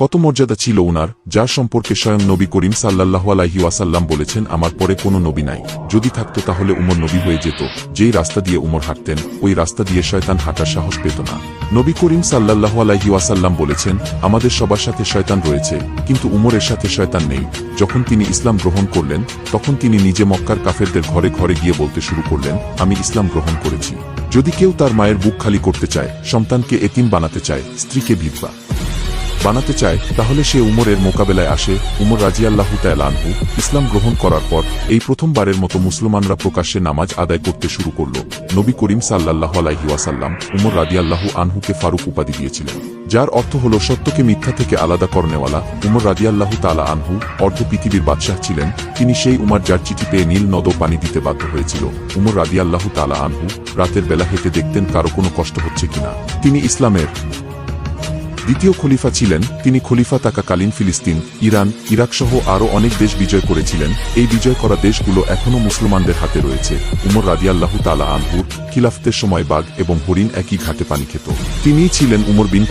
কত মর্যাদা ছিল উনার, যার সম্পর্কে স্বয়ং নবী করিম সাল্লাহ আলাহি ওয়াসাল্লাম বলেছেন, আমার পরে কোনো নবী নাই। যদি থাকতো তাহলে উমর নবী হয়ে যেত। যেই রাস্তা দিয়ে উমর হাঁটতেন, ওই রাস্তা দিয়ে শয়তান হাঁটার সাহস পেত না। নবী করিম সাল্লাহ আলাহি ওয়াসাল্লাম বলেছেন, আমাদের সবার সাথে শয়তান রয়েছে, কিন্তু উমরের সাথে শয়তান নেই। যখন তিনি ইসলাম গ্রহণ করলেন, তখন তিনি নিজে মক্কার কাফেরদের ঘরে ঘরে গিয়ে বলতে শুরু করলেন, আমি ইসলাম গ্রহণ করেছি। যদি কেউ তার মায়ের বুক খালি করতে চায়, সন্তানকে এতিম বানাতে চায়, স্ত্রীকে বিধবা। বানাতে চায়, তাহলে সে উমরের মোকাবেলায় আসে। উমর রাজিয়াল্লাহু আনহু ইসলাম গ্রহণ করার পর এই প্রথমবারের মতো মুসলমানরা প্রকাশ্যে নামাজ আদায় করতে শুরু করল। নবী করিম সাল্লাহ আলাইহি ওয়াসাল্লাম উমর রাদিয়াল্লাহু আনহুকে ফারুক উপাধি দিয়েছিলেন। যার অর্থ হল সত্যকে মিথ্যা থেকে আলাদা করনেওয়ালা উমর রাদিয়াল্লাহু তালা আনহু অর্ধ পৃথিবীর বাদশাহ ছিলেন। তিনি সেই উমার যার চিঠি পেয়ে নীল নদ পানি দিতে বাধ্য হয়েছিল। উমর রাদিয়াল্লাহু তালা আনহু রাতের বেলা হেঁটে দেখতেন কারও কোনো কষ্ট হচ্ছে কিনা। তিনি ইসলামের দ্বিতীয় খলিফা ছিলেন তিনি খলিফা থাকাকালীন ফিলিস্তিন, ইরান ইরাক সহ আরও অনেক দেশ বিজয় করেছিলেন। এই বিজয় করা দেশগুলো এখনও মুসলমানদের হাতে রয়েছে। উমর রাদিয়াল্লাহু তালা আনহুর খিলাফতের সময় বাঘ এবং হরিণ একই ঘাটে পানি খেত। তিনিই ছিলেন উমর বিন